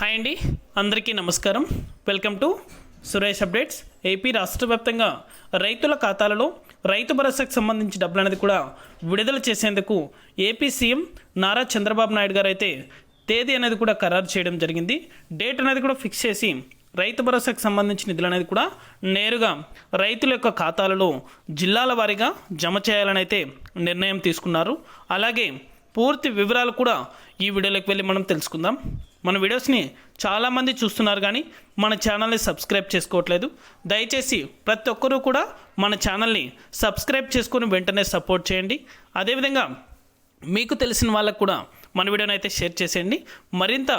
Hi అండి. అందరికీ నమస్కారం. Welcome to Suresh updates. AP రాష్ట్ర వ్యాప్తంగా రైతుల ఖాతాలలో రైతు భరోసాకు సంబంధించి డబ్బులు అనేది కూడా విడుదల చేసేందుకు ఏపీ సీఎం నారా చంద్రబాబు నాయుడు గారు అయితే తేదీ అనేది కూడా ఖరారు చేయడం జరిగింది. డేట్ అనేది కూడా ఫిక్స్ చేసి రైతు భరోసాకు సంబంధించిన నిధులు అనేది కూడా నేరుగా రైతుల యొక్క ఖాతాలలో జిల్లాల వారీగా జమ చేయాలని అయితే నిర్ణయం తీసుకున్నారు. అలాగే పూర్తి వివరాలు కూడా ఈ వీడియోలోకి వెళ్ళి మనం తెలుసుకుందాం. మన వీడియోస్ని చాలామంది చూస్తున్నారు కానీ మన ఛానల్ని సబ్స్క్రైబ్ చేసుకోవట్లేదు. దయచేసి ప్రతి ఒక్కరూ కూడా మన ఛానల్ని సబ్స్క్రైబ్ చేసుకొని వెంటనే సపోర్ట్ చేయండి. అదేవిధంగా మీకు తెలిసిన వాళ్ళకు కూడా మన వీడియోని అయితే షేర్ చేసేయండి. మరింత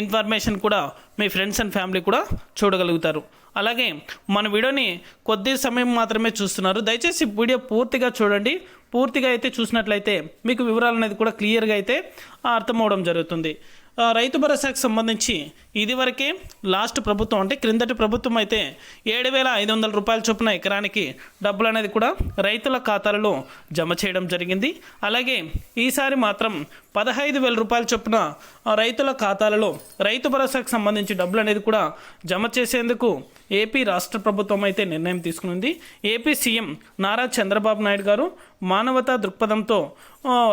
ఇన్ఫర్మేషన్ కూడా మీ ఫ్రెండ్స్ అండ్ ఫ్యామిలీ కూడా చూడగలుగుతారు. అలాగే మన వీడియోని కొద్ది సమయం మాత్రమే చూస్తున్నారు. దయచేసి వీడియో పూర్తిగా చూడండి. పూర్తిగా అయితే చూసినట్లయితే మీకు వివరాలు అనేది కూడా క్లియర్గా అయితే అర్థమవడం జరుగుతుంది. రైతు భరోసాకు సంబంధించి ఇదివరకే లాస్ట్ ప్రభుత్వం అంటే క్రిందటి ప్రభుత్వం అయితే ఏడు వేల ఐదు వందల రూపాయల చొప్పున ఎకరానికి డబ్బులు అనేది కూడా రైతుల ఖాతాలలో జమ చేయడం జరిగింది. అలాగే ఈసారి మాత్రం పదహైదు వేల రూపాయల చొప్పున రైతుల ఖాతాలలో రైతు భరోసాకు సంబంధించి డబ్బులు అనేది కూడా జమ చేసేందుకు ఏపీ రాష్ట్ర ప్రభుత్వం అయితే నిర్ణయం తీసుకునింది ఏపీ సీఎం నారా చంద్రబాబు నాయుడు గారు మానవతా దృక్పథంతో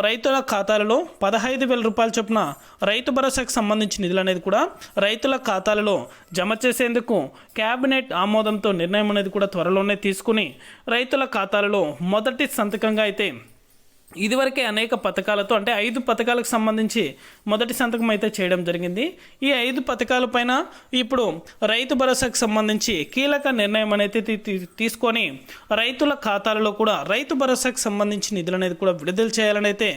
రైతుల ఖాతాలలో పదహైదు వేల రూపాయల చొప్పున రైతు భరోసాకు సంబంధించిన నిధులు అనేది కూడా రైతుల ఖాతాలలో జమ చేసేందుకు కేబినెట్ ఆమోదంతో నిర్ణయం అనేది కూడా త్వరలోనే తీసుకుని రైతుల ఖాతాలలో మొదటి సంతకంగా అయితే ఇదివరకే అనేక పథకాలతో అంటే ఐదు పథకాలకు సంబంధించి మొదటి సంతకం అయితే చేయడం జరిగింది. ఈ ఐదు పథకాలపైన ఇప్పుడు రైతు భరోసాకు సంబంధించి కీలక నిర్ణయం అనేది తీ- తీ- తీసుకొని రైతుల ఖాతాలలో కూడా రైతు భరోసాకు సంబంధించి నిధులు అనేది కూడా విడుదల చేయాలని అయితే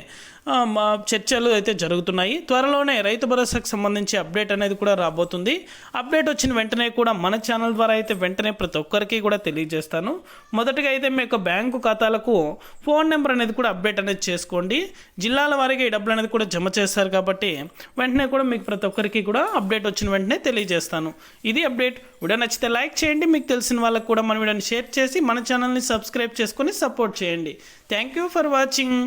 చర్చలు అయితే జరుగుతున్నాయి. త్వరలోనే రైతు భరోసాకు సంబంధించి అప్డేట్ అనేది కూడా రాబోతుంది. అప్డేట్ వచ్చిన వెంటనే కూడా మన ఛానల్ ద్వారా అయితే వెంటనే ప్రతి ఒక్కరికి కూడా తెలియజేస్తాను. మొదటగా అయితే మీ యొక్క బ్యాంకు ఖాతాలకు ఫోన్ నెంబర్ అనేది కూడా అప్డేట్ అనేది చేసుకోండి. జిల్లాల వారికి ఈ డబ్బులు అనేది కూడా జమ చేస్తారు కాబట్టి వెంటనే కూడా మీకు ప్రతి ఒక్కరికి కూడా అప్డేట్ వచ్చిన వెంటనే తెలియజేస్తాను. ఇది అప్డేట్. వీడియో నచ్చితే లైక్ చేయండి. మీకు తెలిసిన వాళ్ళకు కూడా మన వీడియోని షేర్ చేసి మన ఛానల్ని సబ్స్క్రైబ్ చేసుకొని సపోర్ట్ చేయండి. Thank you for watching.